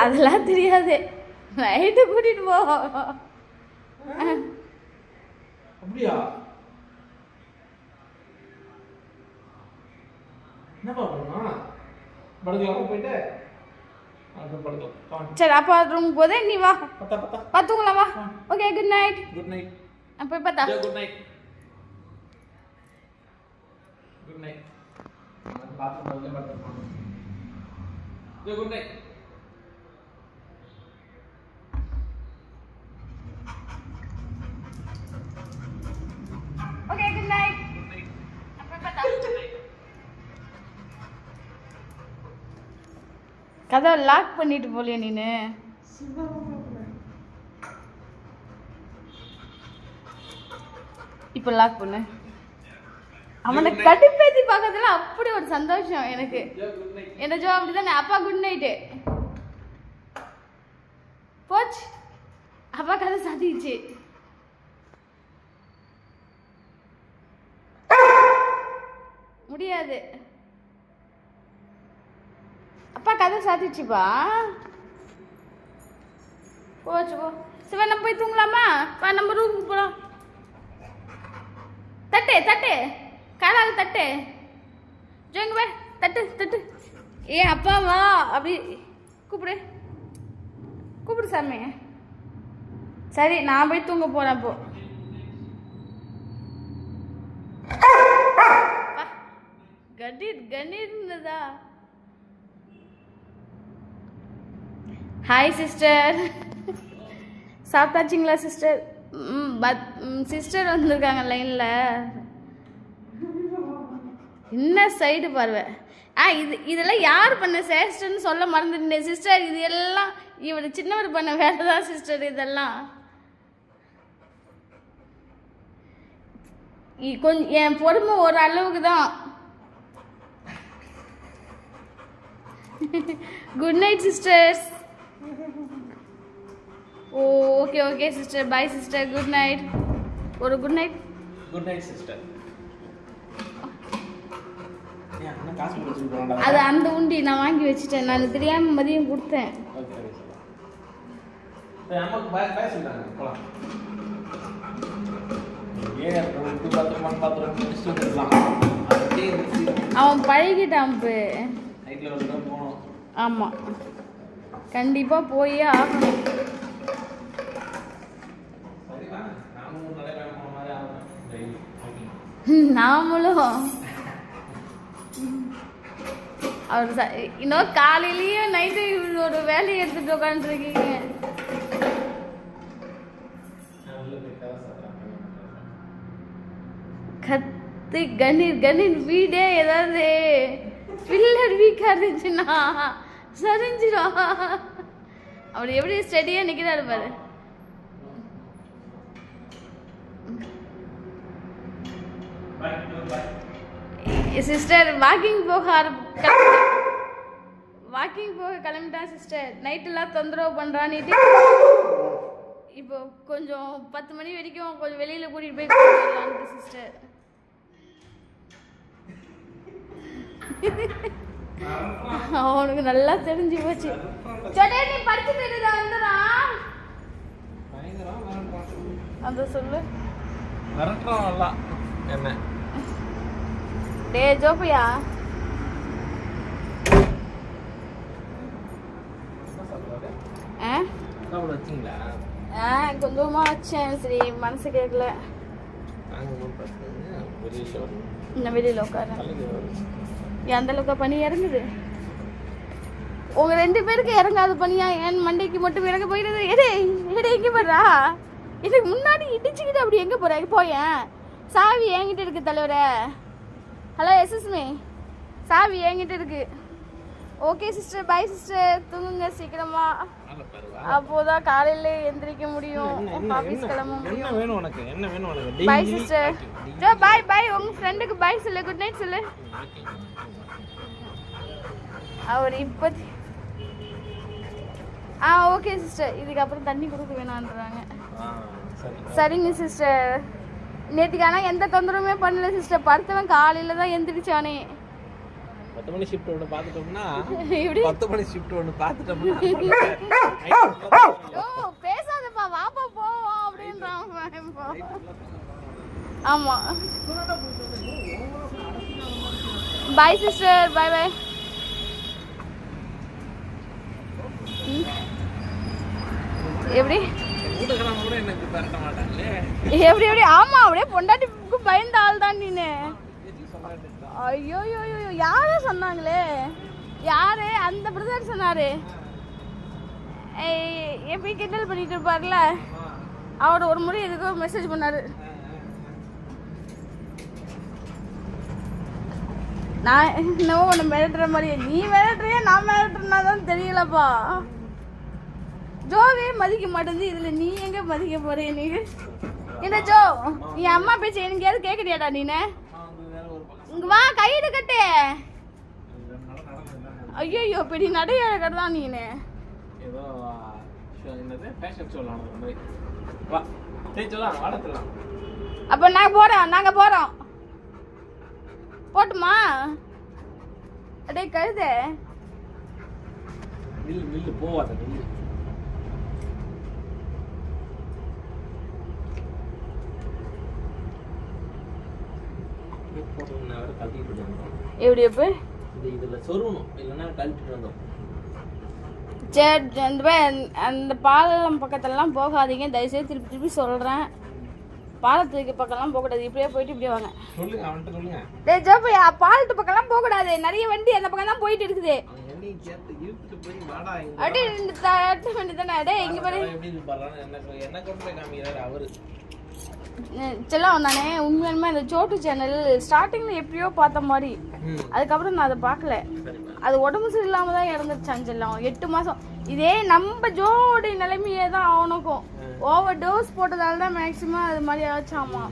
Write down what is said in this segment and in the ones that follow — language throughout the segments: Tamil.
அதெல்லாம் தெரியாது. நைட்டு கூட்டிட்டு போ. அப்படியா? என்னப்பா பண்ணலாம் படுக்கலாமா போயிட்டு அப்படி படுக்கலாம் கான் சரி அப்பா ரூம் போதே நீ வா. பத்தா பத்தா. பார்த்துக்கலாம் வா. Okay good night good night போய் பார்த்தா? Good night good night bathroom வந்து படுத்துக்கலாம் good night okay good night போய் பார்த்தா கதவை லாக் பண்ணிட்டு போலியே நீனு. இப்போ லாக் பண்ணு. அவனை கடுப்பேத்தி பார்க்கறதுல அப்படி ஒரு சந்தோஷம் எனக்கு. என்ன ஜோ அப்படிதானே? அப்பா குட் நைட்டு போச்சு. அப்பா கதை சாத்திடுச்சு. முடியாது. அப்பா கதை சாத்திடுச்சுப்பா. போச்சு போ. சிவன் நம்ம போய் தூங்கலாமா? நம்ம ரூமுக்கு போகலாம் தட்டு தட்டு. காலால் தட்டு. ஜோங்க பே தட்டு தட்டு. ஏ அப்பா வா அப்படி. கூப்பிடு. கூப்பிடு சாமி. சரி நான் போய் தூங்க போகிறேன் அப்போ வா. கணீர் கணீர்னுதா ஹாய் சிஸ்டர் சாப்பிட்டாச்சிங்களா சிஸ்டர் ம் பத் சிஸ்டர் வந்திருக்காங்க லைனில் என்ன சைடு பார்வை ஆ இது இதெல்லாம் யார் பண்ண? சேஷ்டன்னு சொல்ல மறந்துட்டேன் சிஸ்டர் இது எல்லாம் இவர் சின்னவர் பண்ண வேலை தான் சிஸ்டர் இதெல்லாம். இ- கொஞ்சம் என் பொறுமை ஒரு அளவுக்கு தான் குட் நைட் சிஸ்டர்ஸ் ஓ okay okay sister bye sister good night ஒரு good night good night sister அது அந்த உண்டி நான் வாங்கி வச்சுட்டேன். நான் தெரியாம மதியம் கொடுத்தேன். அவன் பழகிட்டான் ஆமாம் கண்டிப்பாக போயே ஆகணும். சரிதான் அவர் ச- இன்னும் காலையிலயும் நைட்டு ஒரு வேலையை எடுத்துட்டு உட்காந்துருக்கீங்க நல்ல போய் கதை சாப்பிட்றாங்க கத்து கணீர் கணீர் வீடே ஏதாவது பில்லர் வீக்கா இருந்துச்சுன்னா சரிஞ்சிரும் அவர் எப்படி ஸ்டெடியா நிக்கிறாரு பாரு பாய் பாய் சிஸ்டர் வாக்கிங் போக வாக்கிங் போக கிளம்பிட்டான் சிஸ்டர் நைட்டெல்லாம் தொந்தரவு பண்ணுறான்னுட்டு இப்போ கொஞ்சம் பத்து மணி வரைக்கும் கொஞ்சம் வெளியில் கூட்டிகிட்டு போய் கூட்டிட்டு சிஸ்டர் அவனுக்கு நல்லா தெரிஞ்சு போச்சு. சொடே நீ படிச்சு தெரியுதா வந்துடான் அந்த சொல்லு. மிரட்டுறான் நல்லா. என்ன? டே ஜோபியா கொஞ்சமா ஆ? ஆ கொஞ்சமாக வச்சேன் சரி மனசு கேட்கல இந்த வெளியில வெளியில் உட்கார எந்த அளவுக்கு பனி இறங்குது? உங்க ரெண்டு பேருக்கு இறங்காத பனியா? என் மண்டைக்கு மட்டும் இறங்க போயிடுது? எடே எடே எங்க போறா இதுக்கு முன்னாடி இடிச்சுக்கிட்டு அப்படி எங்க போற? போயேன். சாவி என்கிட்ட இருக்கு தலைவரை. ஹலோ எஸ்எஸ்மி சாவி என்கிட்ட இருக்கு. ஓகே சிஸ்டர் பை சிஸ்டர் தூங்குங்க சீக்கிரமா. அப்போதான் காலையில எந்திரிக்க முடியும். ஆஃபீஸ் கிளம்ப முடியும். என்ன வேணும் உனக்கு? என்ன வேணும் உனக்கு? பை சிஸ்டர் ஜோ பாய் பாய் உங்க ஃப்ரெண்டுக்கு பாய் சொல்லு. குட் நைட் சொல்லு. அவர் இப்போதி ஆ ஓகே சிஸ்டர் இதுக்கப்புறம் தண்ணி கொடுக்க வேணான்றாங்க சரிங்க சிஸ்டர் நேற்றுக்கு ஆனால் எந்த தொந்தரவுமே பண்ணல சிஸ்டர் படுத்தவன் காலையில் தான் எந்திரிச்சானே. பத்து மணி ஷிஃப்ட் ஒன்று பார்த்துட்டோம்னா பத்து மணி ஷிஃப்ட் ஒன்று பார்த்துட்டோம்னா பேசாதப்பா வாப்பா போவோம் அப்படின்றான். ஆமா. பாய் சிஸ்டர் பாய் பாய் எப்படி? எப்படி எப்படி? ஆமா அப்படியே பொண்டாட்டிக்கு பயந்த ஆள் தான் நீனு ஐயோ ஐயோ யாரோ சொன்னாங்களே? யாரு? அந்த பிரதர் சொன்னாரு. எப்படி கிண்டல் பண்ணிட்டு இருப்பார்ல? அவர் ஒரு முறை எதுக்கோ மெசேஜ் பண்ணாரு. நான் என்னவோ ஒன்று மிரட்டுற மாதிரியே நீ மிரட்டுறியா நான் மிரட்டுறனா தான் தெரியலப்பா. ஜோவே மதிக்க மாட்டேங்குது. இதுல நீ எங்க மதிக்க போற நீ என்ன ஜோ நீ அம்மா பேச்சு எங்கேயாவது கேக்குறியாடா நீனு? இங்க வா கையில கட்டு ஐயோ பெரிய நடையழகர் தான் நீனு அப்ப நாங்க போறோம் நாங்க போறோம். போட்டுமா? அடே கழுத. நில்லு நில்லு போவாத நில்லு. எப்படி எப்ப சரி அந்த அந்த பாலம் பக்கத்துலலாம் போகாதீங்க. தயவுசெய்து திருப்பி திருப்பி சொல்கிறேன் பாலத்துக்கு பக்கம்லாம் போகக்கூடாது. இப்படியே போயிட்டு இப்படியே வாங்க. சொல்லுங்க அவன்கிட்ட சொல்லுங்க. டேய் ஜோப்பையா பாலத்து பக்கம்லாம் போகக்கூடாது. நிறைய வண்டி அந்த பக்கம் தான் போயிட்டு இருக்குது. அப்படியே இந்த தானே. டேய் இங்கே பாரு. செல்லம் நானே உண்மையாலுமே அந்த சோட்டு சேனல் ஸ்டார்டிங்கில் எப்படியோ பார்த்த மாதிரி. அதுக்கப்புறம் நான் அதை பார்க்கல. அது உடம்பு சரியில்லாம தான் இறந்துருச்சான் செல்லம். எட்டு மாசம். இதே நம்ம ஜோடி நிலைமையே தான் அவனுக்கும் ஓவர் டோஸ் போட்டதால தான் மேக்ஸிமம் அது மாதிரி ஆச்சாமா.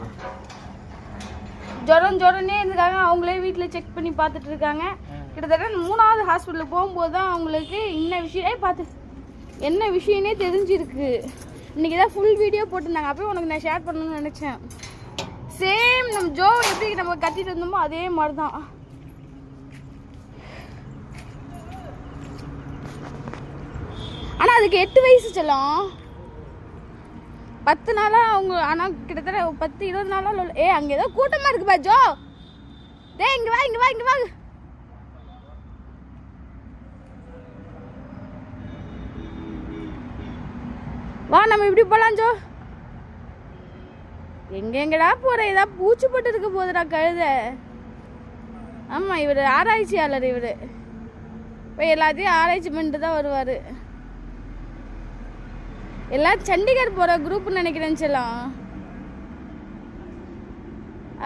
ஜுரம் ஜுரனே இருந்திருக்காங்க அவங்களே வீட்டில் செக் பண்ணி பார்த்துட்டு இருக்காங்க. கிட்டத்தட்ட இந்த மூணாவது ஹாஸ்பிட்டலுக்கு போகும்போது தான் அவங்களுக்கு இன்ன விஷயம் பார்த்து. என்ன விஷயம்னே தெரிஞ்சிருக்கு. இன்னைக்கு தான் ஃபுல் வீடியோ போட்டிருந்தாங்க. அப்பயே உனக்கு நான் ஷேர் பண்ணணும்னு நினச்சேன். சேம் நம்ம ஜோ எப்படி நம்ம கத்திட்டு இருந்தோமோ அதே மாதிரி தான் ஆனால் அதுக்கு எட்டு வயசு செல்லம். பத்து நாளாக அவங்க ஆனால் கிட்டத்தட்ட பத்து இருபது நாளாக ஏ அங்கே ஏதோ கூட்டமாக இருக்குப்பா ஜோ. டேய் இங்கே வா இங்கே வா இங்கே வா. வா நம்ம இப்படி போகலாம் ஜோ. எங்கெங்கடா போற? ஏதா பூச்சி போட்டு இருக்க போதுடா கழுத. ஆமா இவர் ஆராய்ச்சியாளர் இவர். இப்போ எல்லாத்தையும் ஆராய்ச்சி பண்ணிட்டு தான் வருவார். எல்லாம் சண்டிகர் போகிற குரூப்னு நினைக்கிறேன் செல்லம்.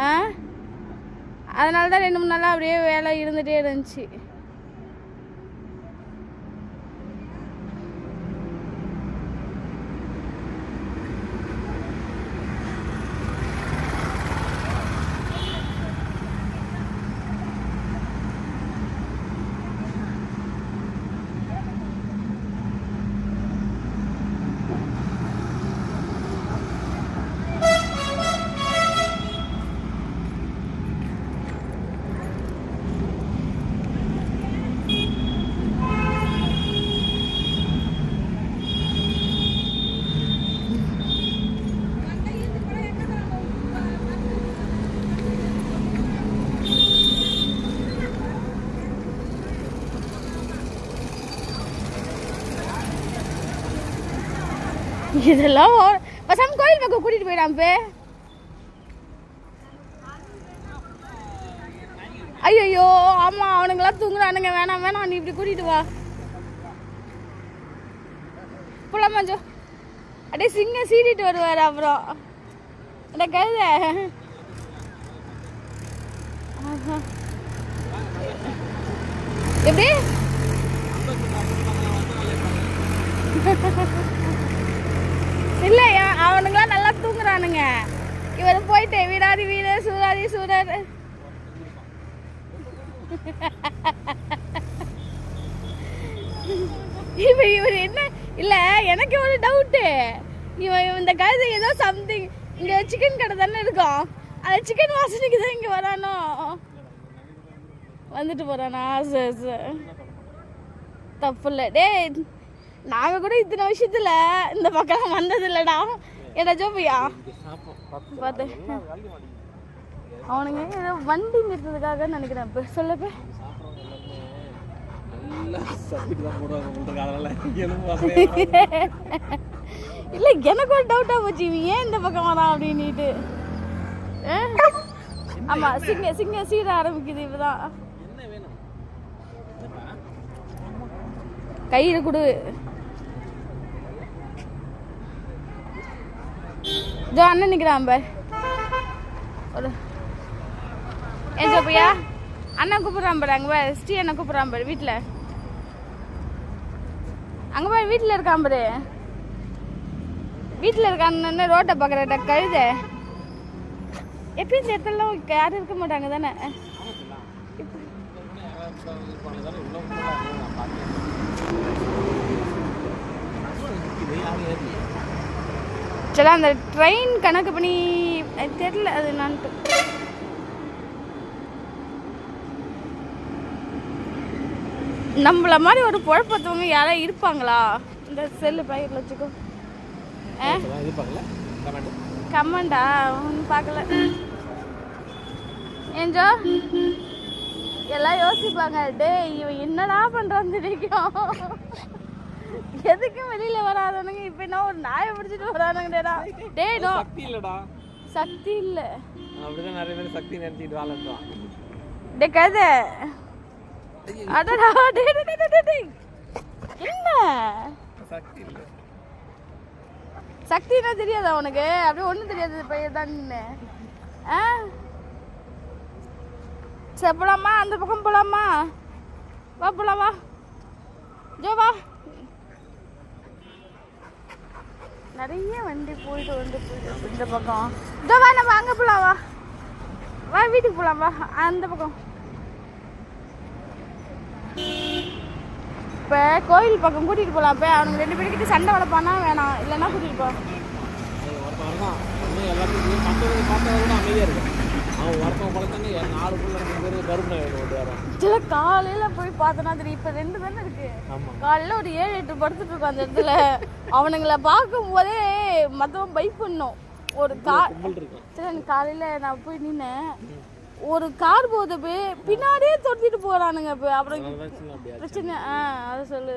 ஆ? அதனால தான் ரெண்டு மூணு நாளாக அப்படியே வேலை இருந்துகிட்டே இருந்துச்சு. இதெல்லாம் ஓ- பசாம கோயில் பக்கம் கூட்டிட்டு போயிடாம பே. ஐயோ ஆமா அவனுங்களாம் தூங்குறானுங்க. வேணாம் வேணாம் நீ இப்படி கூட்டிட்டு வா. போலாமா அப்படியே சிங்க சீடிட்டு வருவார் அப்புறம். அந்த கழுத. ஆஹா. எப்படி? இல்லை அவனுங்களாம் நல்லா தூங்குறானுங்க. இவர் போயிட்டு வீடாதி வீடு சூடாதி சூடர் இவன் இவர் என்ன? இல்ல எனக்கு ஒரு டவுட்டு இவன் இவன் இந்த கழுதை ஏதோ சம்திங் இங்க சிக்கன் கடை தானே இருக்கும். அந்த சிக்கன் வாசனைக்கு தான் இங்க வரானோ? வந்துட்டு போறானா. சரி சரி. தப்பு இல்லை. டேய் நாங்கள் கூட இத்தனை விஷயத்துல இந்த பக்கம் வந்தது இல்லைடா ஏடா ஜோபியா? பார்த்து அவனுங்க ஏதோ வண்டி நிறுத்ததுக்காக நினைக்கிறேன். இப்போ சொல்லப்ப இல்லை எனக்கு ஒரு டவுட்டாக போச்சு. இவன் ஏன் இந்த பக்கம் வரான் அப்படின்னுட்டு? ஆமா சிங்க சிங்க சீர ஆரம்பிக்குது இப்பதான்? கையில கொடு. ஜோ அண்ணன் நிற்கிறான் பார். ஒரு ஏன் ஜோப்பியா அண்ணன் கூப்பிட்றான் பாரு அங்கே பாரு ஸ்ரீ அண்ணன் கூப்பிட்றான் பாரு வீட்டில் அங்கே பாரு வீட்டில் இருக்கான் பாரு. வீட்டில் இருக்கான்னு ரோட்டை பார்க்குற கழுத. எப்பயும் இந்த இடத்துலலாம் யாரும் இருக்க மாட்டாங்க தானே. யாரும் சரி அந்த ட்ரெயின் கணக்கு பண்ணி தெரியல அது என்னான்ட்டு நம்மள மாதிரி ஒரு குழப்பத்தவங்க யாராவது இருப்பாங்களா? இந்த செல்லு பாக்கெட்டில் வச்சுக்கோ. கமெண்டா ஒன்றும் பார்க்கல. ஏஞ்சோ? எல்லாம் யோசிப்பாங்க டேய் இவன் என்னடா பண்ணுறான்னு தெரியும். எதுக்கும் வெளியில வராதவனுங்க? இப்போ என்ன ஒரு நாயை பிடிச்சிட்டு வரானுங்கடா டேய் நோ. சக்தி இல்லடா. சக்தி இல்ல. அப்படிதான் நிறைய பேர் சக்தி நினைச்சிட்டு வாழட்டுவான் டே கதை. அடடா டே டே, டே, டே, டே, டே. என்ன? சக்தி இல்லை. சக்தினா தெரியாதா உனக்கு? அப்படியே ஒன்றும் தெரியாது பையன் தான் ஆ? சரி போலாமா? அந்த பக்கம் போலாமா? வா போலாம் வா. ஜோ வா. நிறைய வண்டி போயிட்டு வந்து போயிட்டு இந்த பக்கம். இதோ வா நம்ம அங்கே போகலாம் வா. வா வீட்டுக்கு போகலாம் வா. அந்த பக்கம். இப்போ கோயில் பக்கம் கூட்டிகிட்டு போகலாம் இப்போ. அவனுக்கு ரெண்டு பேருக்கிட்ட சண்டை வளர்ப்பானா வேணாம். இல்லைன்னா கூட்டிகிட்டு போ. பழத்தாங்க நாலு பிள்ளை ரெண்டு பேர் சில காலையில் போய் பார்த்தனா தெரியும். இப்போ ரெண்டு தானே இருக்கு. ஆமாம் காலையில் ஒரு ஏழு எட்டு படுத்துட்டு இருக்கோம் அந்த இடத்துல. அவனுங்களை பார்க்கும் போதே மற்றவன் பைக் பண்ணும். ஒரு கார் சரி காலையில் நான் போய் நின்னேன். ஒரு கார் போகுது போய் பின்னாடியே துரத்திட்டு போகிறானுங்க இப்போ அப்புறம் பிரச்சனை. ஆ அதை சொல்லு.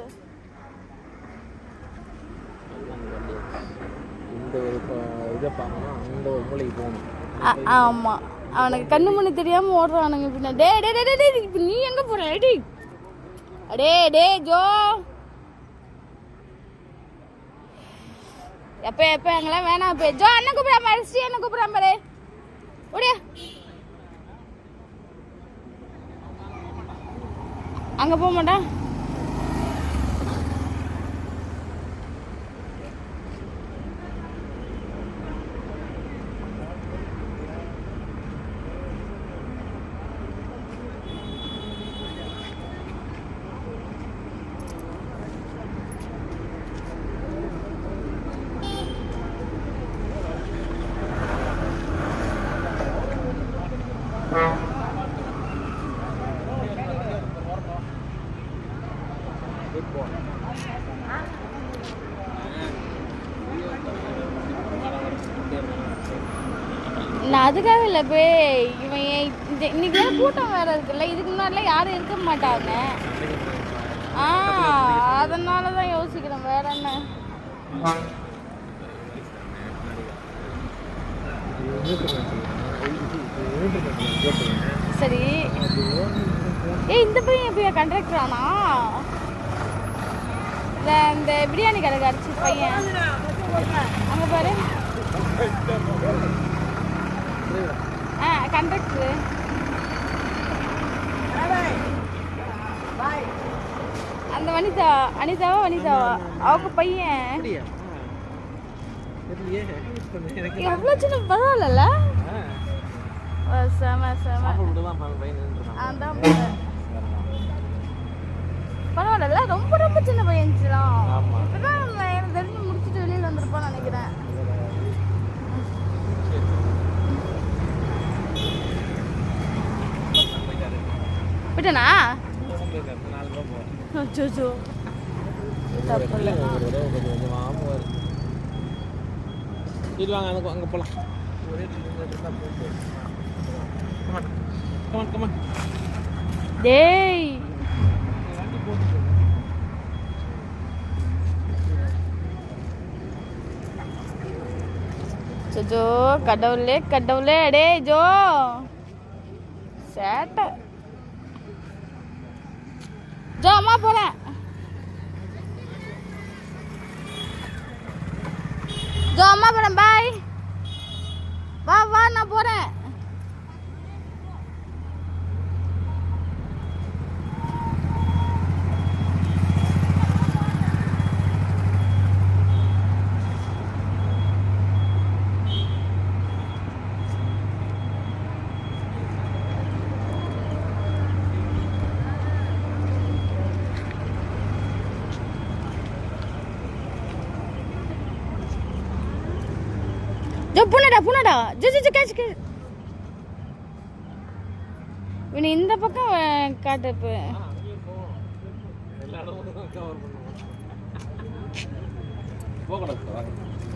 இந்த ஒரு ப- இதை பார்க்கணும் அந்த ஒரு மூலைக்கு போகணும். ஆ- ஆமா. அவனுக்கு கண்ணு மணி தெரியாம ஓடுறானுங்க பின்ன. டே டே டே டே, டே இப்ப நீ எங்க போற? டே அடே டே ஜோ. எப்ப எப்ப? எங்கெல்லாம் வேணாம் இப்ப. ஜோ அண்ணன் கூப்பிடாம அரிசி அண்ணன் கூப்பிடாம பாரு. ஓடியா. அங்க போக மாட்டான் அதுக்காக இல்லை பே இவன் ஏன் இந்த இன்னைக்கு வேற கூட்டம் வேற இருக்குல்ல இதுக்கு முன்னாடிலாம் யாரும் இருக்க மாட்டாங்க. ஆ அதனால தான் யோசிக்கிறேன். வேற என்ன? சரி. ஏய் இந்த பையன் எப்படியா கண்டக்டர் ஆனா? இந்த இந்த பிரியாணி கடை கடைச்சி பையன். அங்க பாரு. ஆ கண்டக்டர். அந்த வனிதா அனிதாவா வனிதாவா? அவங்க பையன். எவ்வளோ சின்ன ஆ, செம செம. அதான் பாரு. பரவாயில்லல்ல? ரொம்ப ரொம்ப சின்ன பையன். இப்பதான் எனக்கு தெரிஞ்சு முடிச்சுட்டு வெளியில வந்திருப்பான்னு நினைக்கிறேன் விட்டனா ஒன்றும் போயிருக்கேன் அடுத்த நாலு ரூபா போகிறேன் அச்சோ ஒரு பிள்ளைங்க ஒரு தடவை கொஞ்சம் கொஞ்சமாக போவார் இது வாங்க அங்கே அங்கே போகலாம் ஒரே கமான் கமான் கமான் டேய் வண்டி போட்டு ஜோ கடவுளே கடவுளே டேய் ஜோ சேட்டை ஜோமா அம்மா போறேன் ஜோ போறேன் பாய் வா வா நான் போறேன் ஜோ புனடா புனடா ஜோ ஜோ கேட்ச் இவனை இந்த பக்கம் காட்டு இப்போ.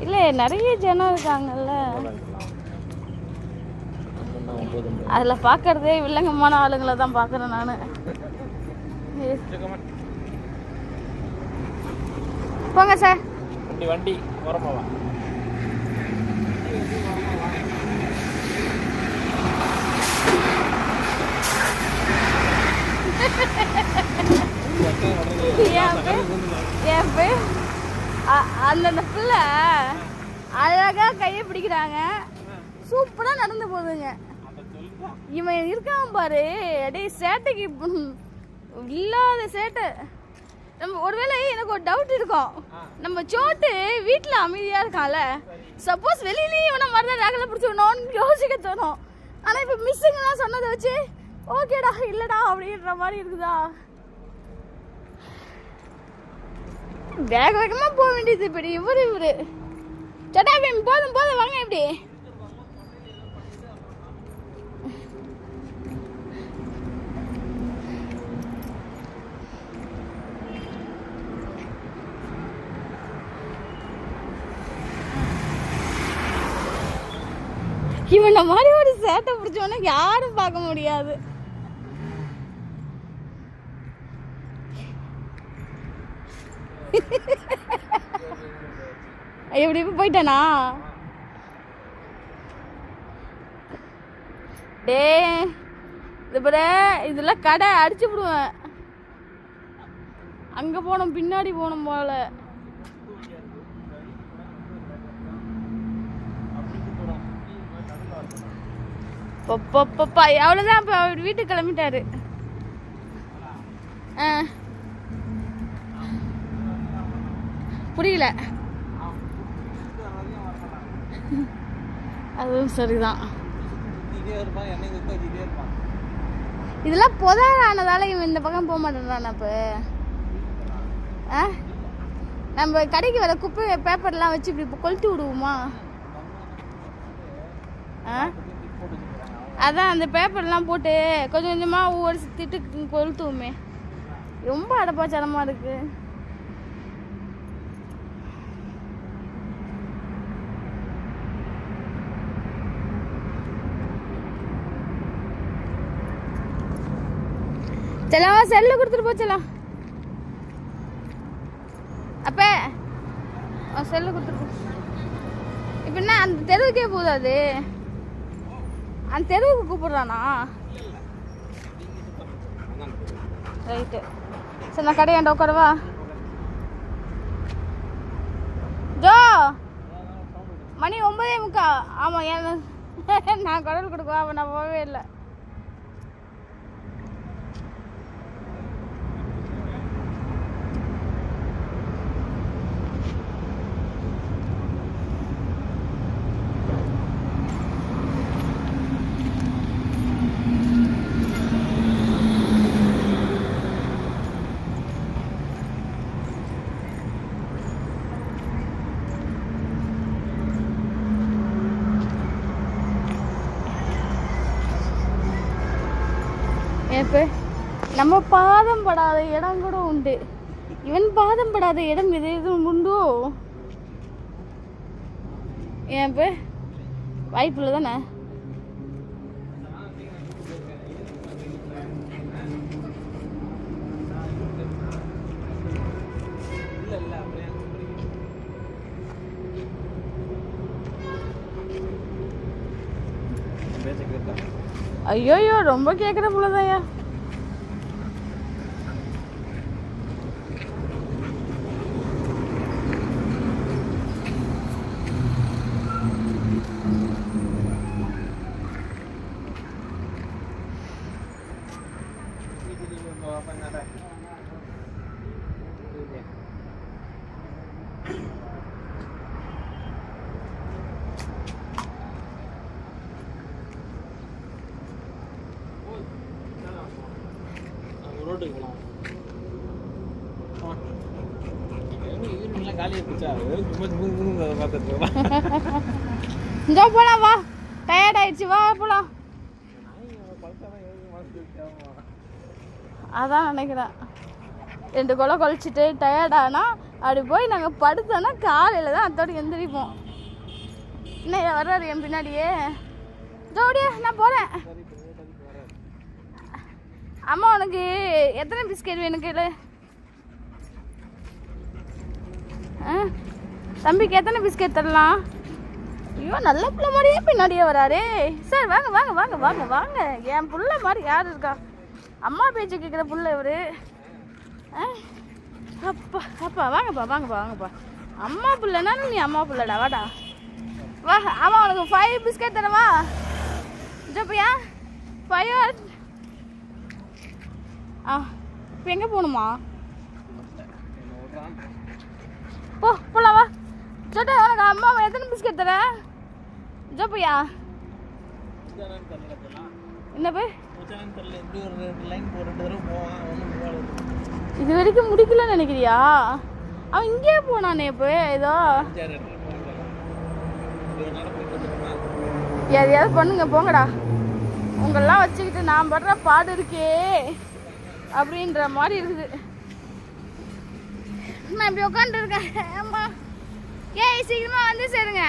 இல்லை நிறைய ஜனம் இருக்காங்கல்ல. அதில் பார்க்கறதே வில்லங்கமான ஆளுங்களை தான் பார்க்குறேன் நான். போங்க சார். வண்டி வண்டி என் பேர் என் பிள்ளை அழகா கையை பிடிக்கிறாங்க. சூப்பராக நடந்து போகுதுங்க. இவன் இருக்கான் பாரு. அடே சேட்டைக்கு இல்லாத சேட்டை. நம்ம ஒருவேளை எனக்கு ஒரு டவுட் இருக்கும். நம்ம சோட்டு வீட்டில் அமைதியாக இருக்கான்ல. சப்போஸ் வெளியிலேயே இவனை மாதிரி ரகலை பிடிச்சி விடணும்னு யோசிக்க தோணும். ஆனால் இப்போ மிஸ்ஸுங்கெல்லாம் சொன்னதை வச்சு ஓகேடா இல்லைடா அப்படின்ற மாதிரி இருக்குதா? வேக வேகமாக போக வேண்டியது இப்படி இவரு இவரு. சட்டா போதும் போதும் வாங்க இப்படி. இவன் மாதிரி சேட்டை பிடிச்சவன யாரும் பார்க்க முடியாது. எப்படி இப்ப போயிட்டானா? டே இது பாரு இதெல்லாம் கடை அடிச்சு விடுவேன். அங்க போனோம் பின்னாடி போனோம் போல. பப்பப்பப்பா. அவ்வளோதான் இப்போ அவர் வீட்டுக்கு கிளம்பிட்டாரு. ஆ. புரியல. அதுவும் சரிதான். இதெல்லாம் புதார் ஆனதால இவன் இந்த பக்கம் போக மாட்டேன்றான் அப்போ. ஆ? நம்ம கடைக்கு வர குப்பை பேப்பர்லாம் வச்சு இப்படி கொளுத்தி விடுவோமா? ஆ? அதான் அந்த பேப்பர்லாம் போட்டு கொஞ்சம் கொஞ்சமாக ஒவ்வொரு திட்டு கொளுத்துவோமே. ரொம்ப அடப்பாச்சலமாக இருக்கு. செல்லவா செல்லு கொடுத்துட்டு போச்சலாம் அப்ப அவன் செல்லு கொடுத்துட்டு போ. இப்போ என்ன அந்த தெருவுக்கே போதாது? அந்த தெருவுக்கு கூப்பிடுறானா? ரைட்டு சரி நான் கடையாண்ட உட்காரவா ஜோ! மணி ஒன்பதே முக்கா. ஆமாம் ஏன் நான் குரல் கொடுக்குவா அவன் நான் போகவே இல்லை. இப்போ நம்ம பாதம் படாத இடம் கூட உண்டு. இவன் பாதம் படாத இடம் எது எதுவும் உண்டோ? ஏன் இப்போ வாய்ப்பில்லை தானே ஐயோயோ ரொம்ப கேட்குற புள்ளதாயா இந்தோ போலாம் வா. டயர்ட் ஆயிடுச்சு வா போலாம். அதான் நினைக்கிறேன். ரெண்டு கொலை குழச்சிட்டு டயர்டானா அப்படி போய் நாங்கள் படுத்தோன்னா காலையில் தான் அத்தோடு எந்திரிப்போம். என்ன வர்றாரு என் பின்னாடியே? ஜோடியா நான் போகிறேன் அம்மா உனக்கு எத்தனை பிஸ்கெட் வேணும் கேளு ஆ தம்பிக்கு எத்தனை பிஸ்கெட் தரலாம்? ஐயோ நல்ல பிள்ளை மாதிரியே பின்னாடியே வராரே. சார் வாங்க வாங்க வாங்க வாங்க வாங்க. என் புள்ள மாதிரி யார் இருக்கா? அம்மா பேச்சு கேட்குற புள்ள இவரு? அப்பா அப்பா வாங்கப்பா வாங்கப்பா வாங்கப்பா. அம்மா புள்ளனாலும் நீ அம்மா புள்ளடா வாடா. வா ஆமா உனக்கு ஃபைவ் பிஸ்கெட் தரவா? ஜோப்பியா ஃபைவ் ஆ இப்போ எங்கே போகணுமா? போ போலாம் வா. ஜோட்டா உனக்கு அம்மா எத்தனை பிஸ்கெட் தர? ஜோப்பியா என்ன போய்? இது வரைக்கும் முடிக்கலன்னு நினைக்கிறியா? அவன் இங்கேயே போனானே இப்போ ஏதோ. எதையாவது பண்ணுங்க போங்கடா. உங்களெல்லாம் வச்சுக்கிட்டு நான் படுற பாடு இருக்கே அப்படின்ற மாதிரி இருக்குது. நான் இப்படி உட்காந்துருக்கேன் ஆமா ஏய் சீக்கிரமாக வந்து சேருங்க.